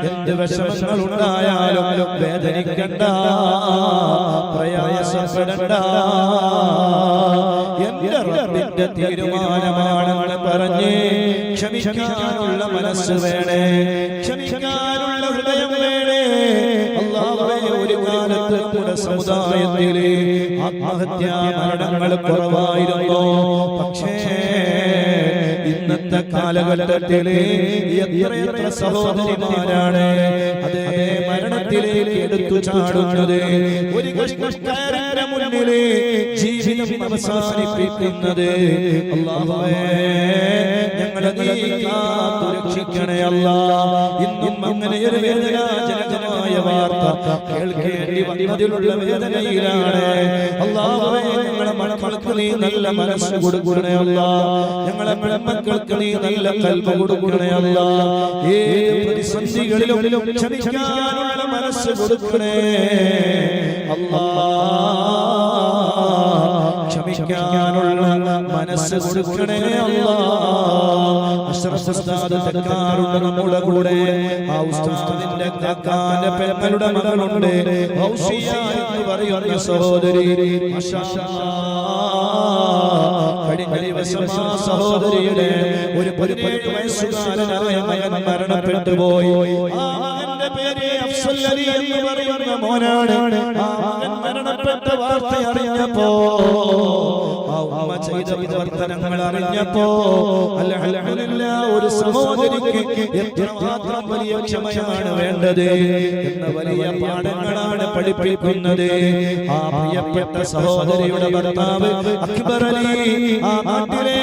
എന്ത് വിഷമങ്ങൾ ഉണ്ടായാലും വേദനിക്കണ്ട. പ്രയാസപ്പെടണ്ട. എന്റെ റബ്ബിന്റെ തീരുമാനമാണെന്ന് പറഞ്ഞ് ക്ഷമിക്കാനുള്ള മനസ്സ് വേണേ. ക്ഷമിക്കാനുള്ള ഹൃദയം വേണേ. അള്ളാഹുവേ ഒരു സമുദായത്തിലെ ആത്മഹത്യാ മരണങ്ങൾ കുറവായിരുന്നു. പക്ഷേ ഇന്നത്തെ എത്ര എത്ര സഹോദരിമാരാണ് അതേ മരണത്തിലേക്ക് എടുത്തു ചാടുന്നത്. ഒരു കഷ്ടക്കാരന്റെ മുന്നിൽ ജീവിതം അവസാനിപ്പിക്കുന്നത്. ഞങ്ങളെ നീ രക്ഷിക്കണേ അല്ലാ. ഇന്നും അങ്ങനെ ഒരു വേദനാജനകമായ വാർത്ത കേൾക്കേണ്ടി വന്നതിലുള്ള വേദനയിലാണ്. അല്ലാഹുവേ ഞങ്ങളെ മക്കൾക്ക് നീ നല്ല മനസ്സ് കൊടുക്കണേ അല്ല. ഞങ്ങളെ മണമക്കൾക്ക് നീ നല്ല കൽബ് കൊടുക്കണേ അല്ല. ഏത് പ്രതിസന്ധികളിലും ക്ഷമിക്കാനുള്ള മനസ്സ് കൊടുക്കണേ. അല്ലാ. ക്ഷമിക്കാനുള്ള മനസ്സ് കൊടുക്കണേ നമ്മുടെ കൂടെ. ആ മകളുണ്ട്. പറയുന്ന സഹോദരി. സഹോദരിയുടെ ഒരു പതിനേഴ് വയസ്സുകാരനായ മകൻ മരണപ്പെട്ടു പോയി. മകന്റെ പേര് അഫ്സൽ അലി എന്ന് പറയുന്ന മോനാണ്. ആ മരണപ്പെട്ട വാർത്ത അറിഞ്ഞപ്പോ ഉമ്മ ചെയ്ത അറിഞ്ഞപ്പോ ഒരു സഹോദരിക്ക് എത്രമാത്രം വലിയ ക്ഷമയാണ് വേണ്ടത് എന്ന വലിയ പാഠങ്ങളാണ് പഠിപ്പിക്കുന്നത്. ആ പ്രിയപ്പെട്ട സഹോദരിയുടെ ഭർത്താവ് അക്ബർ അലി ആ നാട്ടിലെ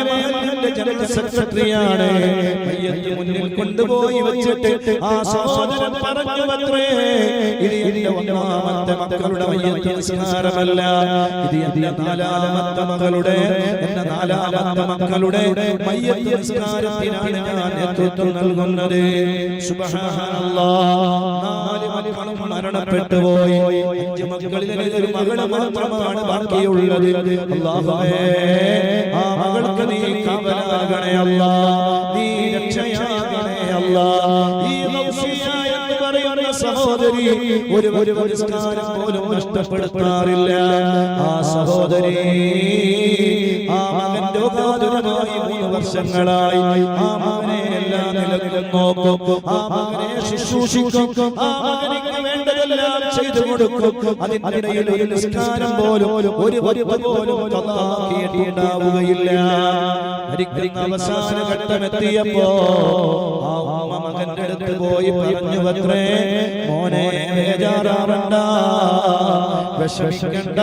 സെക്രട്ടറിയാണ് മുന്നിൽ കൊണ്ടുപോയി വെച്ചിട്ട് ആ സഹോദരൻ പറഞ്ഞു ഒന്നാമത്തെ മക്കളുടെ മയ്യത്ത് നാലാമത്തെ മകളുടെ എന്റെ നാലാമത്തെ മക്കളുടെ മയ്യത്ത് നേതൃത്വം നൽകുന്നത്. നാല് മരണപ്പെട്ടു പോയി. അഞ്ച് മക്കളിൽ ഒരു മാത്രമാണ് ബാക്കിയുള്ളത്. ആ മകൾക്ക് നീ അല്ലാ. നീ രക്ഷയാകണേ അല്ലാ. ഈ എന്ന് പറയുന്ന സഹോദരി ഒരു ഒരു പുരസ്കാരം പോലും നഷ്ടപ്പെടുത്താറില്ല. ആ സഹോദരി ആ മകൻ രോഗാതുരമായി മൂന്ന് വർഷങ്ങളായി. ആ മകനെ എല്ലാ നിലക്കും നോക്കും ആ മകനെ ശുശ്രൂഷിക്കും. ആ വേണ്ടതെല്ലാം ചെയ്തു കൊടുക്കും. അതിനിടയിൽ ഒരു നിസ്കാരം പോലും ഒരു വരിവ പോലും കേട്ടിട്ടുണ്ടാവുകയില്ല മരിക്കുന്ന അവസാന ഘട്ടമെത്തിയപ്പോ ആ ഉമ്മ മകന്റെ അടുത്ത് പോയി പറഞ്ഞു പത്രേ മോനെ ബേജാറാവണ്ട. വിഷമിക്കണ്ട.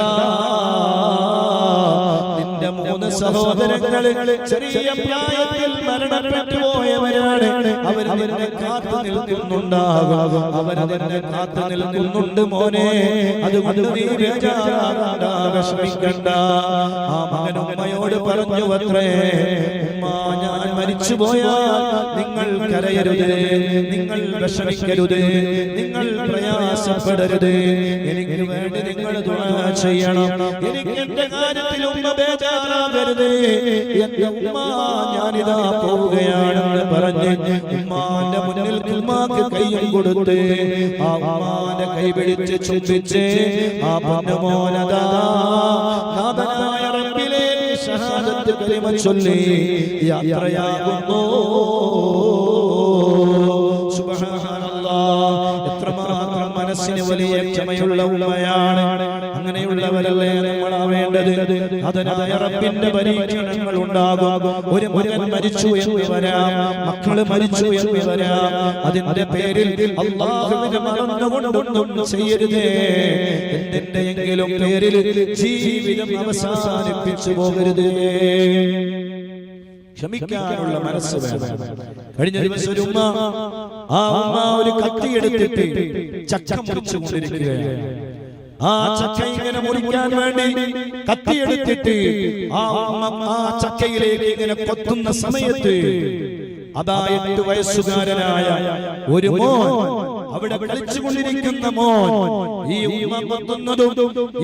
മൂന്ന് സഹോദരങ്ങൾ ചെറിയ പ്രായത്തിൽ മരണപ്പെട്ടു പോയവരാണ്. അവർ നിന്നെ കാത്തു നിൽക്കുന്നുണ്ടാകാം. അവർ നിന്നെ കാത്തു നിൽക്കുന്നുണ്ട് മോനെ. അതുകൊണ്ട് നീ ബേജാറാകണ്ട വിഷമിക്കണ്ട. ആ മകനുമ്മയോട് പറഞ്ഞു അത്രേ. ഉമ്മ ഞാൻ മരിച്ചു പോയാൽ നിങ്ങൾ കരയരുത് നിങ്ങൾ വിഷമിക്കരുത് നിങ്ങൾ പ്രയാസപ്പെടരുത്. എനിക്ക് വേണ്ടി നിങ്ങൾ ചെയ്യണം. എനിക്ക് എന്റെ കാര്യത്തിൽ ഉമ്മ ബേജാറാകരുത്. എന്റെ ഉമ്മ ഞാനിതാ പോവുകയാണെന്ന് പറഞ്ഞ് ഉമ്മാന്റെ മുന്നിൽ ഉമ്മാക്ക് കൈയും കൊടുത്ത് ആ ഉമ്മാന്റെ കൈ പിടിച്ച് ചുംബിച്ച് ആ പൊന്നുമോനതാ റബ്ബിലെ ഷഹാദത്ത് കലിമ ചൊല്ലി യാത്രയാകുന്നു. എത്രമാത്രം മനസ്സിന് വലിയ ക്ഷമയുള്ള ഉമ്മയാണ്. അങ്ങനെയുള്ളവരല്ലേ നമ്മളാവേണ്ടത് അതിനായ റബ്ബിന്റെ പരീക്ഷണങ്ങൾ ഉണ്ടാകും ഒരു മകൻ മരിച്ചു എന്ന് വരാം. മക്കൾ മരിച്ചു എന്ന് വരാം. അതിന്റെ പേരിൽ അള്ളാഹുവിനെ മറന്നുകൊണ്ടൊന്നും ചെയ്യരുതേ. എന്തിന്റെയെങ്കിലും പേരിൽ ജീവിതം അവസാനിപ്പിച്ചു പോകരുതേ. ക്ഷമിക്കാനുള്ള മനസ്സ് വേണം. കഴിഞ്ഞ ദിവസം ഒരു ഉമ്മ ആ ഉമ്മ ഒരു കത്തി എടുത്തിട്ട് ചക്ക മുറിച്ചു കൊണ്ടിരിക്കുകയാണ് ആ ചക്ക ഇങ്ങനെ മുറിക്കാൻ വേണ്ടി കത്തിയെടുത്തിട്ട് ആ ആ ചക്കയിലേക്ക് ഇങ്ങനെ കൊത്തുന്ന സമയത്ത് അതാ എട്ട് വയസ്സുകാരനായ ഒരു മോൻ അവിടെ കളിച്ചുകൊണ്ടിരിക്കുന്ന മോൻ ഈ ഉമ്മ പൊത്തുന്നതും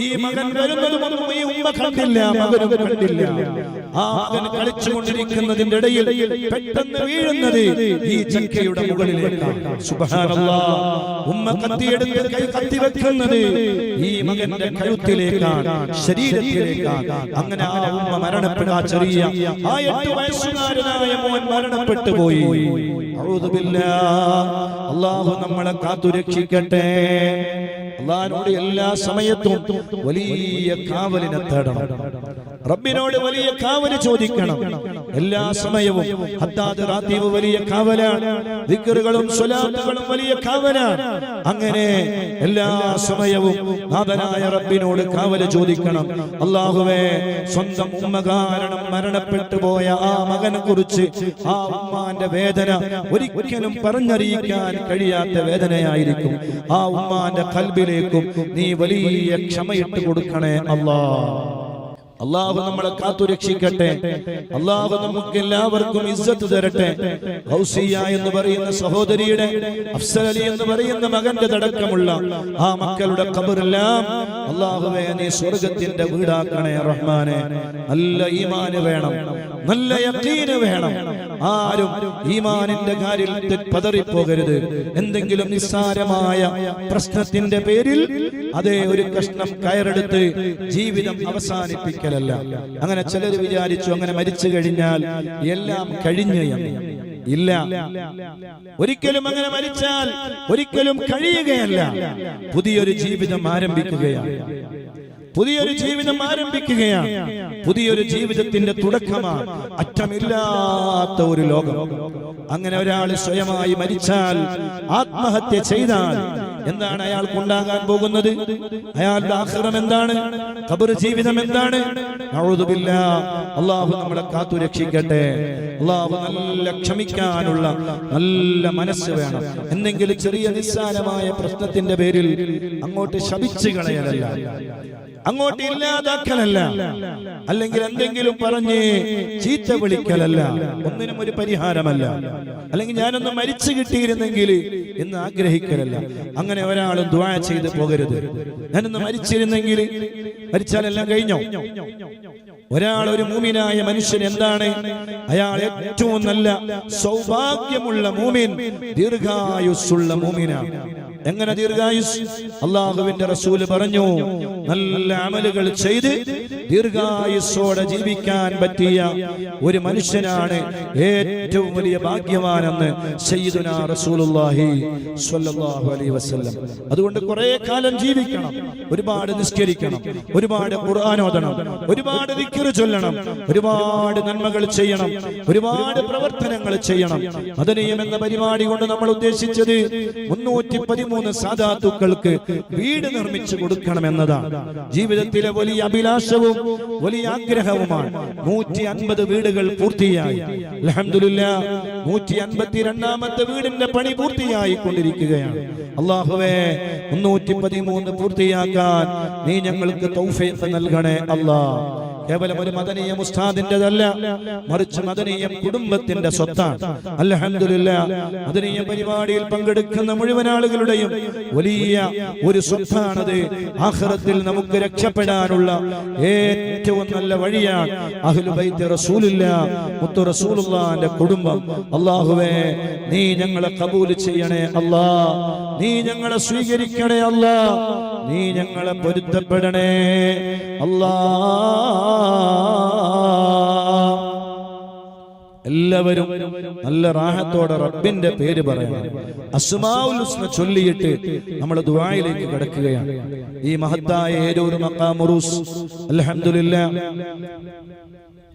ഈ മകൻ വരുന്നതും ഒന്നും ഈ ഉമ്മ കണ്ടില്ല മകനും കണ്ടില്ല. ആ മകൻ കളിച്ചുകൊണ്ടിരിക്കുന്നതിന്റെ ഇടയിൽ പെട്ടെന്ന് വീഴുന്നത് ഈ ചക്കയുടെ മുകളിലേക്കാണ്. സുബ്ഹാനല്ലാ. ഉമ്മ കത്തിയെടുത്ത് കൈ കത്തി വെക്കുന്നത് ഈ മകന്റെ കഴുത്തിലേക്കാണ് ശരീരത്തിലേക്കാണ്. അങ്ങനെ ആ ഉമ്മ ആ ചെറിയ ആ എട്ട് വയസ്സുകാരനായ മോൻ മരണപ്പെട്ടു പോയി അള്ളാഹു നമ്മളെ കാത്തുരക്ഷിക്കട്ടെ. അള്ളഹാനോട് എല്ലാ സമയത്തും വലിയ കാവലിനെ തേടണം. റബ്ബിനോട് വലിയ കാവൽ ചോദിക്കണം. എല്ലാ സമയവും ഹദ്ദാദ് റാത്തീവ് വലിയ കാവലാണ്. ദിക്റുകളും സ്വലാത്തുകളും വലിയ കാവലാണ്. അങ്ങനെ എല്ലാ സമയവും നാഥനായ റബ്ബിനോട് കാവൽ ചോദിക്കണം. അള്ളാഹുവേ സ്വന്തം ഉമ്മ കാരണം മരണപ്പെട്ടു പോയ ആ മകനെ കുറിച്ച് ആ ഉമ്മാന്റെ വേദന ഒരിക്കലും പറഞ്ഞറിയിക്കാൻ കഴിയാത്ത വേദനയായിരിക്കും. ആ ഉമ്മാന്റെ കൽബിലേക്കും നീ വലിയ ക്ഷമയിട്ട് കൊടുക്കണേ അല്ലാ അള്ളാഹു നമ്മളെ കാത്തുരക്ഷിക്കട്ടെ അള്ളാഹു നമുക്ക് എല്ലാവർക്കും ഇസ്സത്ത് തരട്ടെ. ഹൗസിയ എന്ന് പറയുന്ന സഹോദരിയുടെ അഫ്സൽ അലി എന്ന് പറയുന്ന മകന്റെ തടക്കമുള്ള ആ മക്കളുടെ കബറെല്ലാം അള്ളാഹുവേ നീ സ്വർഗത്തിന്റെ വീടാക്കണേ റഹ്മാനെ. നല്ല ഈമാന് വേണം. നല്ല യക്കീന് വേണം. ആരും ഈമാനിന്റെ കാര്യത്തിൽ പതറിപ്പോകരുത്. എന്തെങ്കിലും നിസ്സാരമായ പ്രശ്നത്തിന്റെ പേരിൽ അതേ ഒരു കഷ്ണം കയറെടുത്ത് ജീവിതം അവസാനിപ്പിക്കലല്ല. അങ്ങനെ ചിലർ വിചാരിച്ചു അങ്ങനെ മരിച്ചു കഴിഞ്ഞാൽ എല്ലാം കഴിഞ്ഞു ഇല്ല. ഒരിക്കലും അങ്ങനെ മരിച്ചാൽ ഒരിക്കലും കഴിയുകയല്ല. പുതിയൊരു ജീവിതം ആരംഭിക്കുകയാണ്. പുതിയൊരു ജീവിതം ആരംഭിക്കുകയാണ്. പുതിയൊരു ജീവിതത്തിന്റെ തുടക്കമാണ്. അറ്റമില്ലാത്ത ഒരു ലോകം. അങ്ങനെ ഒരാൾ സ്വയമായി മരിച്ചാൽ ആത്മഹത്യ ചെയ്താൽ എന്താണ് അയാൾക്ക് ഉണ്ടാകാൻ പോകുന്നത്? അയാളുടെ ആഹ്റം എന്താണ്? ഖബർ ജീവിതം എന്താണ്? അഴുതുമില്ല അള്ളാഹു നമ്മളെ കാത്തു രക്ഷിക്കട്ടെ. അള്ളാഹു നല്ല ക്ഷമിക്കാനുള്ള നല്ല മനസ്സ് വേണം. എന്തെങ്കിലും ചെറിയ നിസ്സാരമായ പ്രശ്നത്തിന്റെ പേരിൽ അങ്ങോട്ട് ശപിച്ചു കളയലല്ല. അങ്ങോട്ട് അല്ലെങ്കിൽ എന്തെങ്കിലും പറഞ്ഞ് ചീത്ത വിളിക്കലല്ല. ഒന്നിനും ഒരു പരിഹാരമല്ല. അല്ലെങ്കിൽ ഞാനൊന്ന് മരിച്ചു കിട്ടിയിരുന്നെങ്കിൽ എന്ന് ആഗ്രഹിക്കലല്ല. അങ്ങനെ ഒരാളും ദ്വാ ചെയ്ത് പോകരുത്. ഞാനൊന്ന് മരിച്ചിരുന്നെങ്കിൽ മരിച്ചാലെല്ലാം കഴിഞ്ഞോ? ഒരാൾ ഒരു മൂമിനായ മനുഷ്യൻ എന്താണ്? അയാൾ ഏറ്റവും നല്ല സൗഭാഗ്യമുള്ള മൂമിൻ ദീർഘായുസ്സുള്ള മൂമിനാണ്. എങ്ങനെ ദീർഘായുസ്? അള്ളാഹുവിന്റെ റസൂൽ പറഞ്ഞു നല്ല അമലുകൾ ചെയ്ത് ദീർഘായുസ്സോടെ ജീവിക്കാൻ പറ്റിയ ഒരു മനുഷ്യനാണ് ഏറ്റവും വലിയ ഭാഗ്യവാനെന്ന് റസൂലുള്ളാഹി സ്വല്ലല്ലാഹു അലൈഹി വസല്ലം. അതുകൊണ്ട് കുറെ കാലം ജീവിക്കണം ഒരുപാട് നിസ്കരിക്കണം ഒരുപാട് ഖുർആൻ ഓതണം ഒരുപാട് ദിക്ർ ചൊല്ലണം ഒരുപാട് നന്മകൾ ചെയ്യണം ഒരുപാട് പ്രവർത്തനങ്ങൾ ചെയ്യണം. മദനീയം എന്ന പരിപാടി കൊണ്ട് നമ്മൾ ഉദ്ദേശിച്ചത് മുന്നൂറ്റി പതിമൂന്ന് സാധാത്തുക്കൾക്ക് വീട് നിർമ്മിച്ചു കൊടുക്കണം എന്നതാണ് ജീവിതത്തിലെ വലിയ അഭിലാഷവും വലിയ ആഗ്രഹവുമാണ് നൂറ്റി അൻപത് വീടുകൾ പൂർത്തിയായി. അലഹമില്ല നൂറ്റി അൻപത്തി രണ്ടാമത്തെ വീടിന്റെ പണി പൂർത്തിയായി കൊണ്ടിരിക്കുകയാണ് അള്ളാഹുവേ മുന്നൂറ്റി പതിമൂന്ന് പൂർത്തിയാക്കാൻ നീ ഞങ്ങൾക്ക് തൗഫീഖ് നൽകണേ അല്ലാഹ് കേവലം ഒരു മദനീയ ഉസ്താദിന്റെതല്ല മറിച്ച് മദനീയം കുടുംബത്തിന്റെ സ്വത്താണ്. അൽഹംദുലില്ല മദനീയ പരിപാടിയിൽ പങ്കെടുക്കുന്ന മുഴുവൻ ആളുകളുടെയും വലിയ ഒരു സ്വത്താണത്. ആഹ്റത്തിൽ നമുക്ക് രക്ഷപ്പെടാനുള്ള ഏറ്റവും നല്ല വഴിയാണ് അഹ്ലു ബൈത്ത് റസൂലില്ല മുത്തു റസൂലുള്ളാന്റെ കുടുംബം. അള്ളാഹുവേ നീ ഞങ്ങളെ കബൂൽ ചെയ്യണേ അല്ലാ. നീ ഞങ്ങളെ സ്വീകരിക്കണേ അല്ലാ. നീ ഞങ്ങളെ പൊരുത്തപ്പെടണേ അല്ലാ. എല്ലാവരും നല്ല റാഹത്തോടെ റബ്ബിന്റെ പേര് പറയണം. അസ്മാഉൽ ഹുസ്ന ചൊല്ലിയിട്ട് നമ്മൾ ദുബായിലേക്ക് കിടക്കുകയാണ്. ഈ മഹത്തായ ഏരൂർ മക്കാമുറൂസ് അലഹമില്ല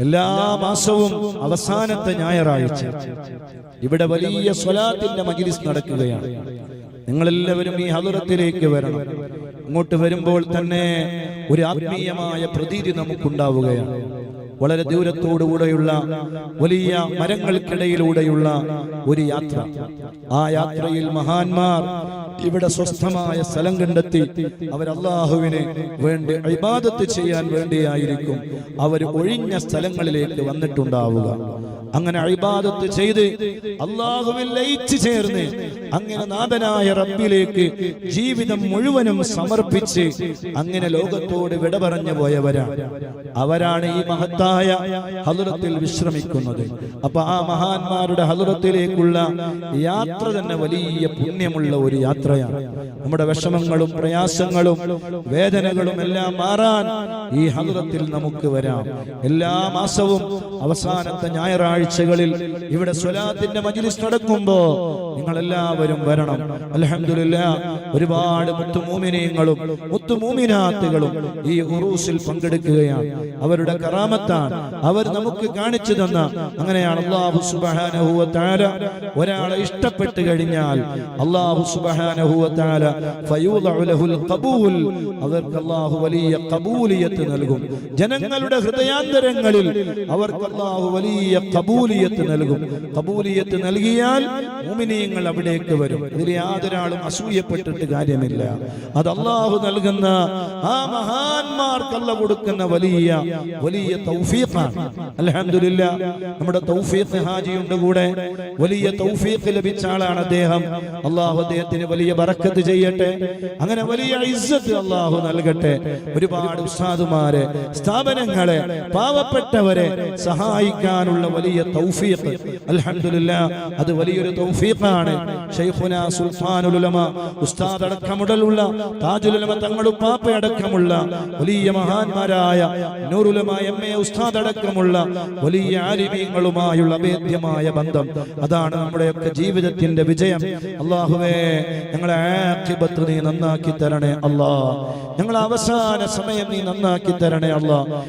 എല്ലാ മാസവും അവസാനത്തെ ഞായറാഴ്ച ഇവിടെ വലിയ സ്വലാത്തിന്റെ മജിലിസ് നടക്കുകയാണ്. നിങ്ങളെല്ലാവരും ഈ ഹദറത്തിലേക്ക് വരണം. ഇങ്ങോട്ട് വരുമ്പോൾ തന്നെ ഒരു ആത്മീയമായ പ്രതീതി നമുക്കുണ്ടാവുകയാണ്. വളരെ ദൂരത്തോടുകൂടെയുള്ള വലിയ മരങ്ങൾക്കിടയിലൂടെയുള്ള ഒരു യാത്ര. ആ യാത്രയിൽ മഹാന്മാർ ഇവിടെ സ്വസ്ഥമായ സ്ഥലം കണ്ടെത്തി അവർ അള്ളാഹുവിന് വേണ്ടി ഇബാദത്ത് ചെയ്യാൻ വേണ്ടിയായിരിക്കും അവർ ഒഴിഞ്ഞ സ്ഥലങ്ങളിലേക്ക് വന്നിട്ടുണ്ടാവുക. അങ്ങനെ അഴിബാദത്ത് ചെയ്ത് അള്ളാഹുവിൽ ലയിച്ചു ചേർന്ന് അങ്ങനെ നാഥനായ റബ്ബിലേക്ക് ജീവിതം മുഴുവനും സമർപ്പിച്ച് അങ്ങനെ ലോകത്തോട് വിട പറഞ്ഞു പോയവരാണ്. അവരാണ് ഈ മഹത്തായ ഹലുറത്തിൽ വിശ്രമിക്കുന്നത്. അപ്പൊ ആ മഹാന്മാരുടെ ഹലുറത്തിലേക്കുള്ള യാത്ര തന്നെ വലിയ പുണ്യമുള്ള ഒരു യാത്രയാണ്. നമ്മുടെ വിഷമങ്ങളും പ്രയാസങ്ങളും വേദനകളും എല്ലാം മാറാൻ ഈ ഹലുറത്തിൽ നമുക്ക് വരാം. എല്ലാ മാസവും അവസാനത്തെ ഞായറാഴ്ചകളിൽ ഇവിടെ സ്വലാത്തിന്റെ മജിലിസ് നടക്കുമ്പോ നിങ്ങൾ എല്ലാവരും വരണം. അലഹമില്ല ഒരുപാട് മുത്തുമൂമിനീങ്ങളും മുത്തുമൂമിനാത്തുകളും ഈ ഉറൂസിൽ പങ്കെടുക്കുകയാണ്. അവരുടെ കറാമത്താണ്. അവർ നമുക്ക് കാണിച്ചു തന്ന അങ്ങനെയാണ് അള്ളാഹു സുബഹാനഹുവ താര ഒരാളെ ഇഷ്ടപ്പെട്ടു കഴിഞ്ഞാൽ അള്ളാഹു സുബഹാനഹുവ താര അവർക്ക് വലിയ നൽകും. ജനങ്ങളുടെ ഹൃദയാന്തരങ്ങളിൽ അവർക്ക് അള്ളാഹു വലിയ കബൂലിയത്ത് നൽകും. കബൂലിയത്ത് നൽകിയാൽ മോമിനിയങ്ങൾ അവിടേക്ക് വരും. ഇതിൽ യാതൊരാളും അസൂയപ്പെട്ടിട്ട് കാര്യമില്ല. അത് അള്ളാഹു നൽകുന്ന ആ മഹാന്മാർക്കല്ല കൊടുക്കുന്ന വലിയ വലിയ തൗഫീഖാണ്. അൽഹംദുലില്ല നമ്മുടെ തൗഫീഖ് ഹാജിയുണ്ട് കൂടെ. വലിയ തൗഫീഖ് ലഭിച്ച ആളാണ് അദ്ദേഹം. അള്ളാഹു അദ്ദേഹത്തിന് വലിയ ബറക്കത്ത് ചെയ്യട്ടെ? അങ്ങനെ വലിയ ഇസ്സത്ത് അള്ളാഹു നൽകട്ടെ. ഒരുപാട് ഉസ്താദുമാരെ സ്ഥാപനങ്ങളെ പാവപ്പെട്ടവരെ സഹായിക്കാനുള്ള വലിയ തൗഫീഖ്. അൽഹംദുലില്ല അത് വലിയൊരു തൗഫീഖാണ്. ഷൈഖുന സുൽത്താനുൽ ഉലമ ഉസ്താദ് അടക്കമുള്ള താജുൽ ഉലമ തങ്ങളും പാപ്പയടക്കമുള്ള വലിയ മഹാന്മാരായ നൂറുലമ എം എ ഉസ്താദ് അടക്കമുള്ള വലിയ ആലിമീങ്ങളുമായുള്ള അഭേദ്യമായ ബന്ധം. അതാണ് നമ്മുടെയൊക്കെ ജീവിതത്തിന്റെ വിജയം. അള്ളാഹുവേ ഞങ്ങളെ ആഖിബത്ത് നീ നന്നാക്കി തരണേ അല്ലാ. ഞങ്ങൾ അവസാന സമയം നീ നന്നാക്കി തരണേ അല്ലാ.